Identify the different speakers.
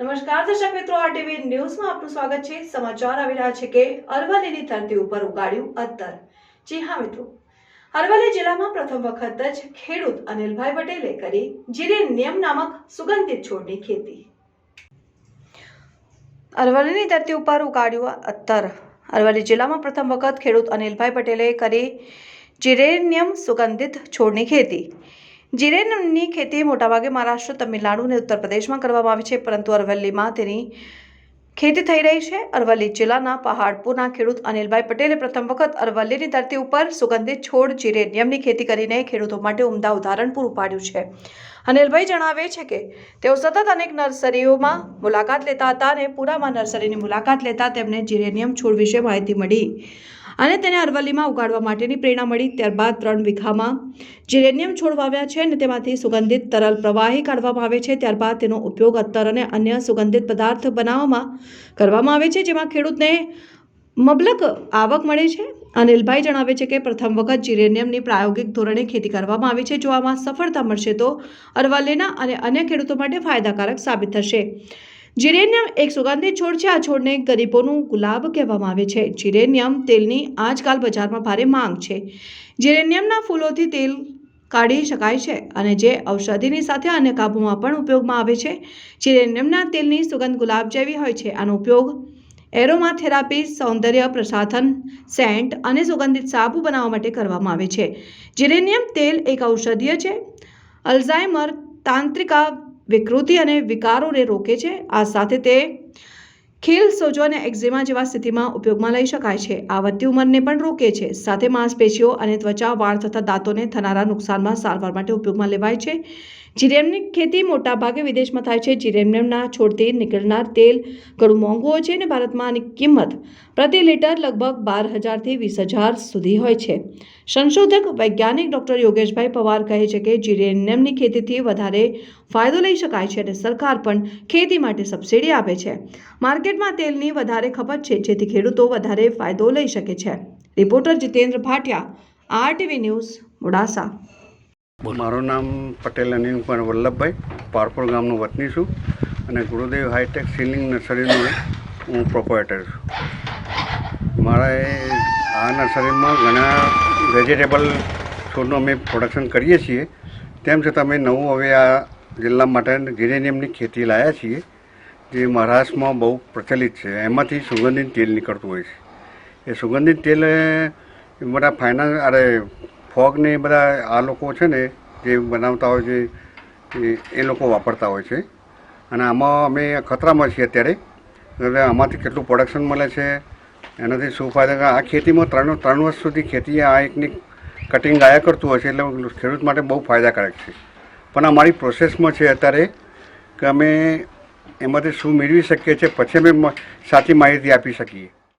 Speaker 1: નમસ્કાર, દર્શક મિત્રો આરટીવી ન્યૂઝમાં આપનું સ્વાગત છે. સમાચાર આવી રહ્યા છે કે અરવલ્લીની ધરતી ઉપર ઉગાડ્યું અત્તર જી હા, મિત્રો. અરવલ્લી જિલ્લામાં પ્રથમ વખત જ ખેડૂત અનિલભાઈ પટેલે કરી જીરેનિયમ નામક સુગંધિત છોડની ખેતી. અરવલ્લીની ધરતી ઉપર ઉગાડ્યું અત્તર અરવલ્લી જિલ્લામાં પ્રથમ વખત ખેડૂત અનિલભાઈ પટેલે કરી જીરેનિયમ સુગંધિત છોડની ખેતી. જીરેનિયમની ખેતી મોટાભાગે મહારાષ્ટ્ર, તમિલનાડુ અને ઉત્તર પ્રદેશમાં કરવામાં આવે છે, પરંતુ અરવલ્લીમાં તેની ખેતી થઈ રહી છે. અરવલ્લી જિલ્લાના પહાડપુરના ખેડૂત અનિલભાઈ પટેલે પ્રથમ વખત અરવલ્લીની ધરતી ઉપર સુગંધિત છોડ જીરેનિયમની ખેતી કરીને ખેડૂતો માટે ઉમદા ઉદાહરણ પૂરું પાડ્યું છે. અનિલભાઈ જણાવે છે કે, તેઓ સતત અનેક નર્સરીઓમાં મુલાકાત લેતા હતા અને પુરામાં નર્સરીની મુલાકાત લેતા તેમને જીરેનિયમ છોડ વિશે માહિતી મળી. અને તેને અરવલ્લીમાં ઉગાડવા માટેની પ્રેરણા મળી. ત્યારબાદ ત્રણ વીઘામાં જીરેનિયમ છોડ વાવ્યા છે અને તેમાંથી સુગંધિત તરલ પ્રવાહી કાઢવામાં આવે છે. ત્યારબાદ તેનો ઉપયોગ અત્તર અને અન્ય સુગંધિત પદાર્થ બનાવવામાં કરવામાં આવે છે, જેમાં ખેડૂતને મબલક આવક મળે છે. અનિલભાઈ જણાવે છે કે પ્રથમ વખત જીરેનિયમની પ્રાયોગિક ધોરણે ખેતી કરવામાં આવી છે. જો આમાં સફળતા મળશે તો અરવલ્લીના અને અન્ય ખેડૂતો માટે ફાયદાકારક સાબિત થશે. જીરેનિયમ એક સુગંધિત છોડ છે. આ છોડને ગરીબોનું ગુલાબ કહેવામાં આવે છે. જીરેનિયમ તેલની આજકાલ બજારમાં ભારે માંગ છે. જીરેનિયમના ફૂલોથી તેલ કાઢી શકાય છે અને જે ઔષધિની સાથે અન્ય કાબૂમાં પણ ઉપયોગમાં આવે છે. જીરેનિયમના તેલની સુગંધ ગુલાબ જેવી હોય છે. આનો ઉપયોગ એરોમા થેરાપી સૌંદર્ય પ્રસાધન, સેન્ટ અને સુગંધિત સાબુ બનાવવા માટે કરવામાં આવે છે. જીરેનિયમ તેલ એક ઔષધીય છે. અલ્ઝાઇમર તાંત્રિકા વિકૃતિ અને વિકારોને રોકે છે. આ સાથે તે ખીલ સોજો અને એક્ઝેમા જેવા સ્થિતિમાં ઉપયોગમાં લઈ શકાય છે. આ વધતી ઉંમરને પણ રોકે છે. સાથે માંસપેશીઓ અને ત્વચા વાળ તથા દાંતોને થનારા નુકસાનમાં સારવાર માટે ઉપયોગમાં લેવાય છે. જીરેમની ખેતી મોટાભાગે વિદેશમાં થાય છે. જીરેમના છોડથી નીકળનાર તેલ ઘણું મોંઘું હોય છે અને ભારતમાં આની કિંમત પ્રતિ લીટર લગભગ બાર હજારથી વીસ હજાર સુધી હોય છે. સંશોધક વૈજ્ઞાનિક ડૉક્ટર યોગેશભાઈ પવાર કહે છે કે જીરેનિયમની ખેતીથી વધારે ફાયદો લઈ શકાય છે અને સરકાર પણ ખેતી માટે સબસિડી આપે છે. માર્કેટમાં તેલની વધારે ખપત છે, જેથી ખેડૂતો વધારે ફાયદો લઈ શકે છે. Reporter Jitendra Bhatia, RTV news, Modasa.
Speaker 2: મારું નામ પટેલ અનિલ કુમાર વલ્લભભાઈ, પારપોર ગામનો વતની છું અને ગુરુદેવ હાઈટેક સીલિંગ નર્સરીનો હું પ્રોપરેટર છું. મારા આ નર્સરીમાં ઘણા વેજીટેબલ છોડનું અમે પ્રોડક્શન કરીએ છીએ. તેમ છતાં અમે નવું હવે આ જિલ્લા માટે જીરેનિયમની ખેતી લાવ્યા છીએ. જે મહારાષ્ટ્રમાં બહુ પ્રચલિત છે, એમાંથી સુગંધિત તેલ નીકળતું હોય છે. એ સુગંધિત તેલ બધા ફાઇનાન્સ અરે ફોગને એ બધા આ લોકો છે ને, જે બનાવતા હોય છે, એ- લોકો વાપરતા હોય છે. અને આમાં અમે ખતરામાં છીએ અત્યારે. આમાંથી કેટલું પ્રોડક્શન મળે છે, એનાથી શું ફાયદા આ ખેતીમાં ત્રણ ત્રણ વર્ષ સુધી ખેતી આ એકની કટિંગ આયા કરતું હોય છે, એટલે ખેડૂત માટે બહુ ફાયદાકારક છે. પણ અમારી પ્રોસેસમાં છે અત્યારે કે અમે એમાંથી શું મેળવી શકીએ છીએ? પછી અમે સાચી માહિતી આપી શકીએ.